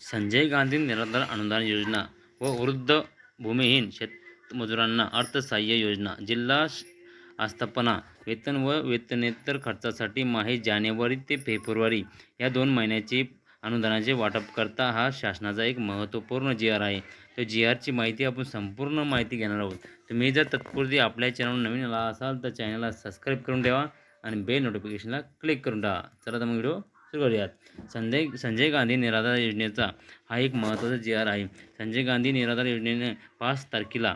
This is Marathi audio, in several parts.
संजय गांधी निराधार अनुदान योजना व वृद्ध भूमिहीन शेतमजुरांना अर्थसहाय्य योजना जिल्हा आस्थापना वेतन व वेतनेतर खर्चासाठी माहे जानेवारी ते फेब्रुवारी या दोन महिन्याची अनुदानाचे वाटप करता हा शासनाचा एक महत्त्वपूर्ण जी आर आहे. तर जी आरची माहिती आपण संपूर्ण माहिती घेणार आहोत. तुम्ही जर तत्पूर्वी आपल्या चॅनल नवीन आला असाल तर चॅनलला सबस्क्राईब करून ठेवा आणि बेल नोटिफिकेशनला क्लिक करून टाका चला तर मग व्हिडिओ सुरू करूयात. संजय संजय गांधी निराधार योजनेचा हा एक महत्त्वाचा जी आर आहे. संजय गांधी निराधार योजनेने पाच तारखेला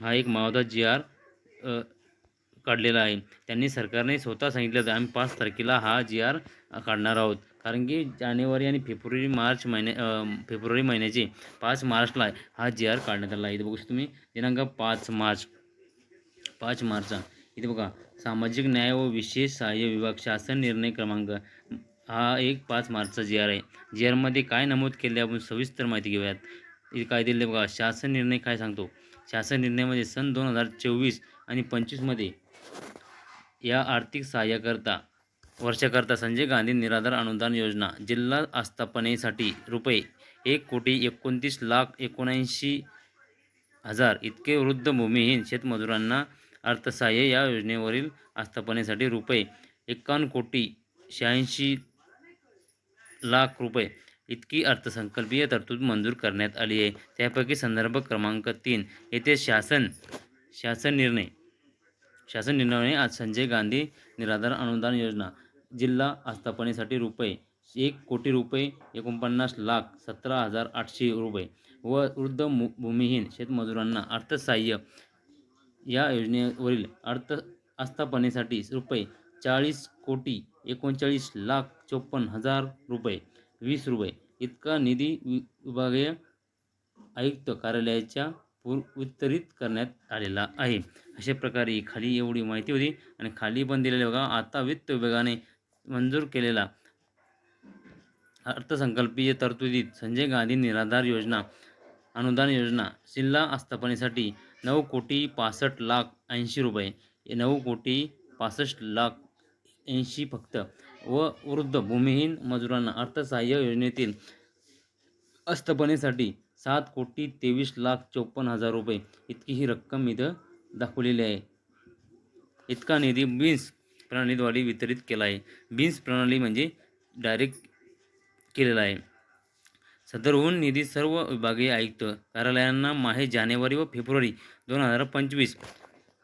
हा एक महत्त्वाचा जी आर काढलेला आहे. त्यांनी सरकारने स्वतः सांगितलं होतं आम्ही पाच तारखेला हा जी आर काढणार आहोत. कारण की जानेवारी आणि फेब्रुवारी मार्च महिने फेब्रुवारी महिन्याचे पाच मार्चला हा जी आर काढण्यात आला. आहे इथे बघू शकता तुम्ही दिनांक पाच मार्च पाच मार्चचा. इथे बघा सामाजिक न्याय व विशेष सहाय्य विभाग शासन निर्णय क्रमांक हा एक पाच मार्चचा जी आर आहे. जी आरमध्ये काय नमूद केले आपण सविस्तर माहिती घेऊयात. काय दिले बघा शासन निर्णय काय सांगतो? शासन निर्णयामध्ये सन दोन हजार चोवीस आणि पंचवीसमध्ये या आर्थिक सहाय्याकरता वर्षाकरता संजय गांधी निराधार अनुदान योजना जिल्हा आस्थापनेसाठी रुपये एक कोटी एकोणतीस लाख एकोणऐंशी हजार इतके वृद्ध भूमिहीन शेतमजुरांना अर्थसहाय्य या योजनेवरील आस्थापनेसाठी रुपये एकावन्न कोटी शहाऐंशी लाख रुपये. इतकी अर्थसंकल्पीय तरतूद मंजूर करण्यात आली आहे. त्यापैकी संदर्भ क्रमांक तीन येथे शासन शासन निर्णय शासन निर्णयाने आज संजय गांधी निराधार अनुदान योजना जिल्हा आस्थापनेसाठी रुपये एक कोटी रुपये एकोणपन्नास लाख सतरा हजार आठशे रुपये व वृद्ध मु भूमिहीन शेतमजुरांना अर्थसहाय्य. या योजनेवरील अर्थ आस्थापनेसाठी रुपये चाळीस कोटी एकोणचाळीस लाख चोपन्न हजार रुपये वीस रुपये इतका निधी वि विभागीय आयुक्त कार्यालयाच्या पूर वितरित करण्यात आलेला आहे. अशा प्रकारे खाली एवढी माहिती होती आणि खाली पण दिलेले बघा. आता वित्त विभागाने मंजूर केलेला अर्थसंकल्पीय तरतुदीत संजय गांधी निराधार योजना अनुदान योजना जिल्हा आस्थापनेसाठी नऊ कोटी पासष्ट लाख ऐंशी रुपये नऊ कोटी पासष्ट लाख ऐंशी फक्त. व वृद्ध भूमिहीन मजुरांना अर्थसहाय्य योजनेतील अस्थपनेसाठी सात कोटी तेवीस लाख चोपन्न हजार रुपये इतकी ही रक्कम इथं दाखवलेली आहे. इतका निधी बीन्स प्रणालीद्वारे वितरित केला आहे. बीन्स प्रणाली म्हणजे डायरेक्ट केलेला आहे. सदरहून निधी सर्व विभागीय आयुक्त कार्यालयांना माहे जानेवारी व फेब्रुवारी दोन हजार पंचवीस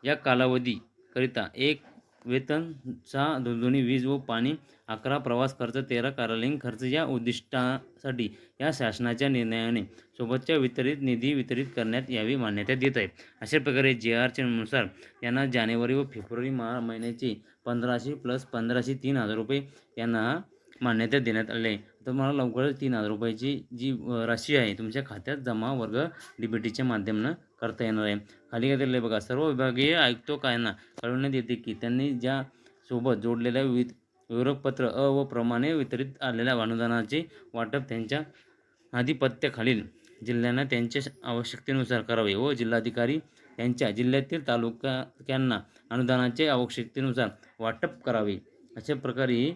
या कालावधीकरिता एक वेतन सहा दोन्ही वीज व पाणी अकरा प्रवास खर्च तेरा कार्यालयीन खर्च या उद्दिष्टासाठी या शासनाच्या निर्णयाने सोबतच्या वितरित निधी वितरित करण्यात यावी मान्यता देत आहे. अशा प्रकारे जे आरच्या नुसार यांना जानेवारी व फेब्रुवारी मा महिन्याचे पंधराशे प्लस पंधराशे तीन हजार रुपये यांना मान्यता देण्यात आले. आहे तर मला लवकरच तीन हजार रुपयाची जी राशी आहे तुमच्या खात्यात जमा वर्ग डी बी टीच्या माध्यमानं करता येणार आहे. खाली काय दिलं बघा सर्व विभागीय आयुक्तांना कळवण्यात येते की त्यांनी ज्या सोबत जोडलेल्या विविध विवरणपत्र अ व प्रमाणे वितरित आलेल्या अनुदानाचे वाटप त्यांच्या आधिपत्याखालील जिल्ह्यांना त्यांच्या आवश्यकतेनुसार करावे व जिल्हाधिकारी त्यांच्या जिल्ह्यातील तालुक्यांना अनुदानाचे आवश्यकतेनुसार वाटप करावे. अशा प्रकारे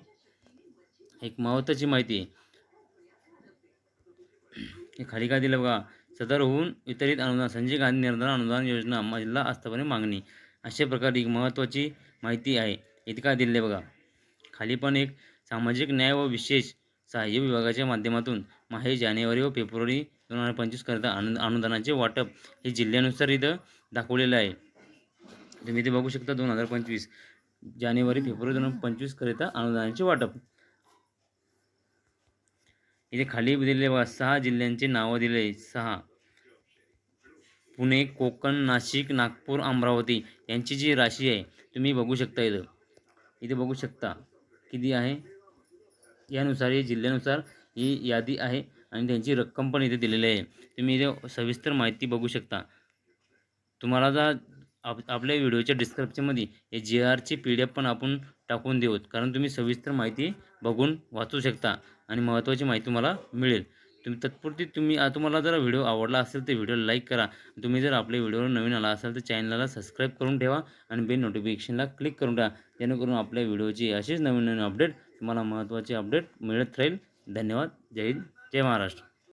एक महत्त्वाची माहिती. आहे हे खाली काय दिलं बघा. सदर होऊन वितरित अनुदान संजय गांधी निर्धार अनुदान योजना जिल्हा आस्थापने मागणी. अशा प्रकारे एक महत्त्वाची माहिती आहे. इथे काय दिले बघा. खाली पण एक सामाजिक न्याय व विशेष सहाय्य विभागाच्या माध्यमातून माहे जानेवारी व फेब्रुवारी दोन हजार पंचवीस करता अनु अनुदानाचे वाटप हे जिल्ह्यानुसार इथं दाखवलेलं आहे. तुम्ही इथे बघू शकता दोन हजार पंचवीस. जानेवारी फेब्रुवारी दोन हजार पंचवीसकरिता अनुदानाचे वाटप. इथे खाली दिलेले बघा सहा जिल्ह्यांची नावं दिले सहा. पुणे कोकण नाशिक नागपूर अमरावती यांची जी राशी आहे तुम्ही बघू शकता इथं. इथे बघू शकता किती आहे? यानुसार हे जिल्ह्यानुसार ही यादी आहे आणि त्यांची रक्कम पण इथे दिलेली आहे. तुम्ही इथे सविस्तर माहिती बघू शकता. तुम्हाला जर आप आपल्या व्हिडिओच्या डिस्क्रिप्शनमध्ये हे जी आरची पी डी एफ पण आपण टाकून देऊत. कारण तुम्ही सविस्तर माहिती बघून वाचू शकता आणि महत्त्वाची माहिती तुम्हाला मिळेल. तुम्ही तत्पुरती तुम्ही तुम्हाला जर व्हिडिओ आवडला असेल तर व्हिडिओ लाईक करा. तुम्ही जर आपल्या व्हिडिओवर नवीन आला असाल तर चॅनलला सबस्क्राईब करून ठेवा आणि बेल नोटिफिकेशनला क्लिक करून ठेवा. जेणेकरून आपल्या व्हिडिओची असेच नवीन नवीन अपडेट तुम्हाला महत्त्वाचे अपडेट मिळत राहील. धन्यवाद. जय हिंद. जय महाराष्ट्र.